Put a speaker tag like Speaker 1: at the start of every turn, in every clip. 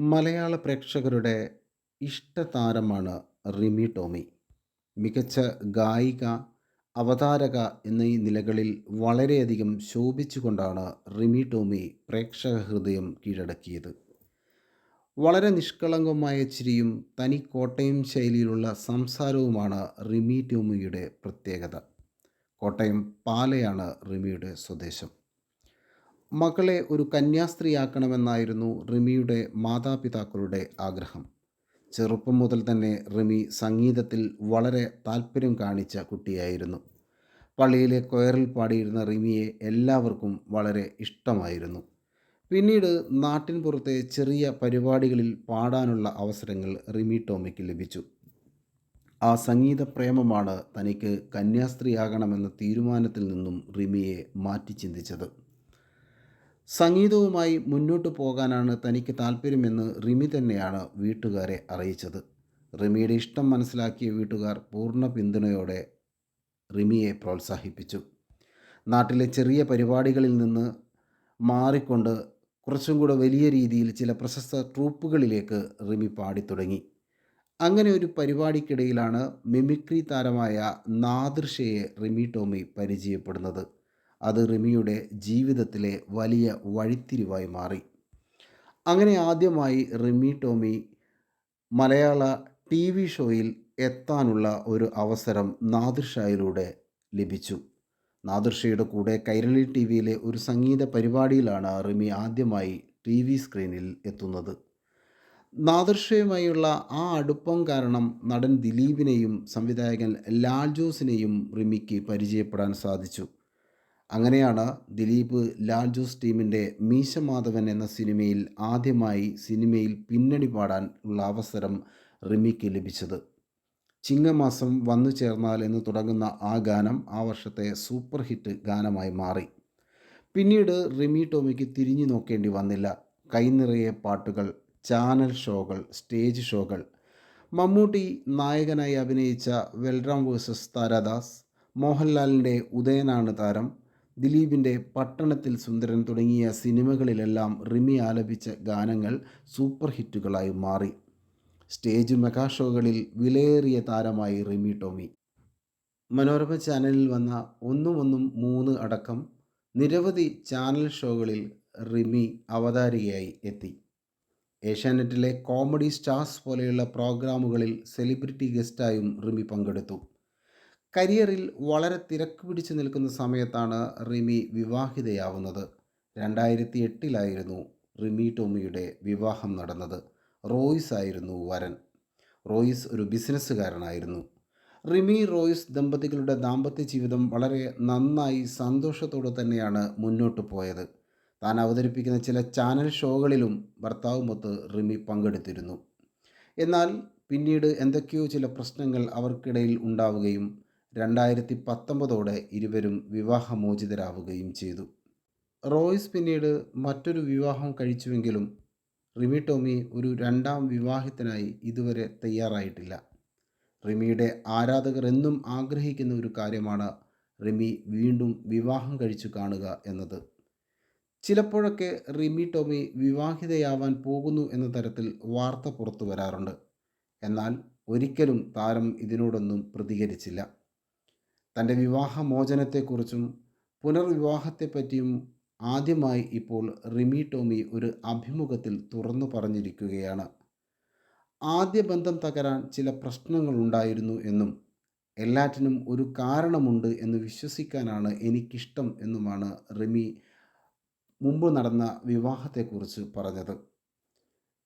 Speaker 1: മലയാള പ്രേക്ഷകരുടെ ഇഷ്ടതാരമാണ് റിമി ടോമി. മികച്ച ഗായിക, അവതാരക എന്നീ നിലകളിൽ വളരെയധികം ശോഭിച്ചുകൊണ്ടാണ് റിമി ടോമി പ്രേക്ഷക ഹൃദയം കീഴടക്കിയത്. വളരെ നിഷ്കളങ്കമായ ചിരിയും തനി കോട്ടയം ശൈലിയിലുള്ള സംസാരവുമാണ് റിമി ടോമിയുടെ പ്രത്യേകത. കോട്ടയം പാലയാണ് റിമിയുടെ സ്വദേശം. മകളെ ഒരു കന്യാസ്ത്രീയാക്കണമെന്നായിരുന്നു റിമിയുടെ മാതാപിതാക്കളുടെ ആഗ്രഹം. ചെറുപ്പം മുതൽ തന്നെ റിമി സംഗീതത്തിൽ വളരെ താല്പര്യം കാണിച്ച കുട്ടിയായിരുന്നു. പള്ളിയിലെ കൊയറിൽ പാടിയിരുന്ന റിമിയെ എല്ലാവർക്കും വളരെ ഇഷ്ടമായിരുന്നു. പിന്നീട് നാട്ടിൻ പുറത്തെ ചെറിയ പരിപാടികളിൽ പാടാനുള്ള അവസരങ്ങൾ റിമി ടോമിക്ക് ലഭിച്ചു. ആ സംഗീത പ്രേമമാണ് തനിക്ക് കന്യാസ്ത്രീയാകണമെന്ന തീരുമാനത്തിൽ നിന്നും റിമിയെ മാറ്റിച്ചിന്തിച്ചത്. സംഗീതവുമായി മുന്നോട്ടു പോകാനാണ് തനിക്ക് താല്പര്യമെന്ന് റിമി തന്നെയാണ് വീട്ടുകാരെ അറിയിച്ചത്. റിമിയുടെ ഇഷ്ടം മനസ്സിലാക്കിയ വീട്ടുകാർ പൂർണ പിന്തുണയോടെ റിമിയെ പ്രോത്സാഹിപ്പിച്ചു. നാട്ടിലെ ചെറിയ പരിപാടികളിൽ നിന്ന് മാറിക്കൊണ്ട് കുറച്ചും കൂടെ വലിയ രീതിയിൽ ചില പ്രശസ്ത ട്രൂപ്പുകളിലേക്ക് റിമി പാടിത്തുടങ്ങി. അങ്ങനെ ഒരു പരിപാടിക്കിടയിലാണ് മിമിക്രി താരമായ നാദൃഷയെ റിമി ടോമി പരിചയപ്പെടുന്നത്. അത് റിമിയുടെ ജീവിതത്തിലെ വലിയ വഴിത്തിരിവായി മാറി. അങ്ങനെ ആദ്യമായി റിമി ടോമി മലയാള ടി വി ഷോയിൽ എത്താനുള്ള ഒരു അവസരം നാദിർഷായിലൂടെ ലഭിച്ചു. നാദിർഷയുടെ കൂടെ കൈരളി ടി വിയിലെ ഒരു സംഗീത പരിപാടിയിലാണ് റിമി ആദ്യമായി ടി വി സ്ക്രീനിൽ എത്തുന്നത്. നാദിർഷയുമായുള്ള ആ അടുപ്പം കാരണം നടൻ ദിലീപിനെയും സംവിധായകൻ ലാൽ ജോസിനെയും റിമിക്ക് പരിചയപ്പെടാൻ സാധിച്ചു. അങ്ങനെയാണ് ദിലീപ് ലാൽ ജോസ് ടീമിന്റെ മീശ മാധവൻ എന്ന സിനിമയിൽ ആദ്യമായി സിനിമയിൽ പിന്നണി പാടാൻ ഉള്ള അവസരം റിമിക്ക് ലഭിച്ചത്. ചിങ്ങമാസം വന്നു ചേർന്നാൽ എന്ന് തുടങ്ങുന്ന ആ ഗാനം ആ വർഷത്തെ സൂപ്പർ ഹിറ്റ് ഗാനമായി മാറി. പിന്നീട് റിമി ടോമിക്ക് തിരിഞ്ഞു നോക്കേണ്ടി വന്നില്ല. കൈനിറയെ പാട്ടുകൾ, ചാനൽ ഷോകൾ, സ്റ്റേജ് ഷോകൾ. മമ്മൂട്ടി നായകനായി അഭിനയിച്ച വെൽറാം വേഴ്സസ് താരാദാസ്, മോഹൻലാലിന്റെ ഉദയനാണ് താരം, ദിലീപിന്റെ പട്ടണത്തിൽ സുന്ദരൻ തുടങ്ങിയ സിനിമകളിലെല്ലാം റിമി ആലപിച്ച ഗാനങ്ങൾ സൂപ്പർ ഹിറ്റുകളായി മാറി. സ്റ്റേജ് മെഗാ ഷോകളിൽ വിലയേറിയ താരമായി റിമി ടോമി. മനോരമ ചാനലിൽ വന്ന ഒന്നും ഒന്നും മൂന്ന് അടക്കം നിരവധി ചാനൽ ഷോകളിൽ റിമി അവതാരികയായി എത്തി. ഏഷ്യാനെറ്റിലെ കോമഡി സ്റ്റാർസ് പോലെയുള്ള പ്രോഗ്രാമുകളിൽ സെലിബ്രിറ്റി ഗസ്റ്റായും റിമി പങ്കെടുത്തു. കരിയറിൽ വളരെ തിരക്ക് പിടിച്ചു നിൽക്കുന്ന സമയത്താണ് റിമി വിവാഹിതയാവുന്നത്. രണ്ടായിരത്തി എട്ടിലായിരുന്നു റിമി ടോമിയുടെ വിവാഹം നടന്നത്. റോയിസ് ആയിരുന്നു വരൻ. റോയിസ് ഒരു ബിസിനസ്സുകാരനായിരുന്നു. റിമി റോയിസ് ദമ്പതികളുടെ ദാമ്പത്യ ജീവിതം വളരെ നന്നായി സന്തോഷത്തോടെ തന്നെയാണ് മുന്നോട്ട് പോയത്. താൻ അവതരിപ്പിക്കുന്ന ചില ചാനൽ ഷോകളിലും ഭർത്താവുമൊത്ത് റിമി പങ്കെടുത്തിരുന്നു. എന്നാൽ പിന്നീട് എന്തൊക്കെയോ ചില പ്രശ്നങ്ങൾ അവർക്കിടയിൽ ഉണ്ടാവുകയും രണ്ടായിരത്തി പത്തൊമ്പതോടെ ഇരുവരും വിവാഹമോചിതരാവുകയും ചെയ്തു. റോയ്സ് പിന്നീട് മറ്റൊരു വിവാഹം കഴിച്ചുവെങ്കിലും റിമി ടോമി ഒരു രണ്ടാം വിവാഹത്തിനായി ഇതുവരെ തയ്യാറായിട്ടില്ല. റിമിയുടെ ആരാധകർ എന്നും ആഗ്രഹിക്കുന്ന ഒരു കാര്യമാണ് റിമി വീണ്ടും വിവാഹം കഴിച്ചു കാണുക എന്നത്. ചിലപ്പോഴൊക്കെ റിമി ടോമി വിവാഹിതയാവാൻ പോകുന്നു എന്ന തരത്തിൽ വാർത്ത പുറത്തു വരാറുണ്ട്. എന്നാൽ ഒരിക്കലും താരം ഇതിനോടൊന്നും പ്രതികരിച്ചില്ല. തന്റെ വിവാഹമോചനത്തെക്കുറിച്ചും പുനർവിവാഹത്തെപ്പറ്റിയും ആദ്യമായി ഇപ്പോൾ റിമി ടോമി ഒരു അഭിമുഖത്തിൽ തുറന്നു പറഞ്ഞിരിക്കുകയാണ്. ആദ്യ ബന്ധം തകരാൻ ചില പ്രശ്നങ്ങളുണ്ടായിരുന്നു എന്നും എല്ലാറ്റിനും ഒരു കാരണമുണ്ട് എന്ന് വിശ്വസിക്കാനാണ് എനിക്കിഷ്ടം എന്നുമാണ് റിമി മുമ്പ് നടന്ന വിവാഹത്തെക്കുറിച്ച് പറഞ്ഞത്.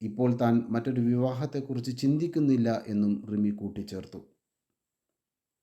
Speaker 1: ഇപ്പോൾ താൻ മറ്റൊരു വിവാഹത്തെക്കുറിച്ച് ചിന്തിക്കുന്നില്ല എന്നും റിമി കൂട്ടിച്ചേർത്തു.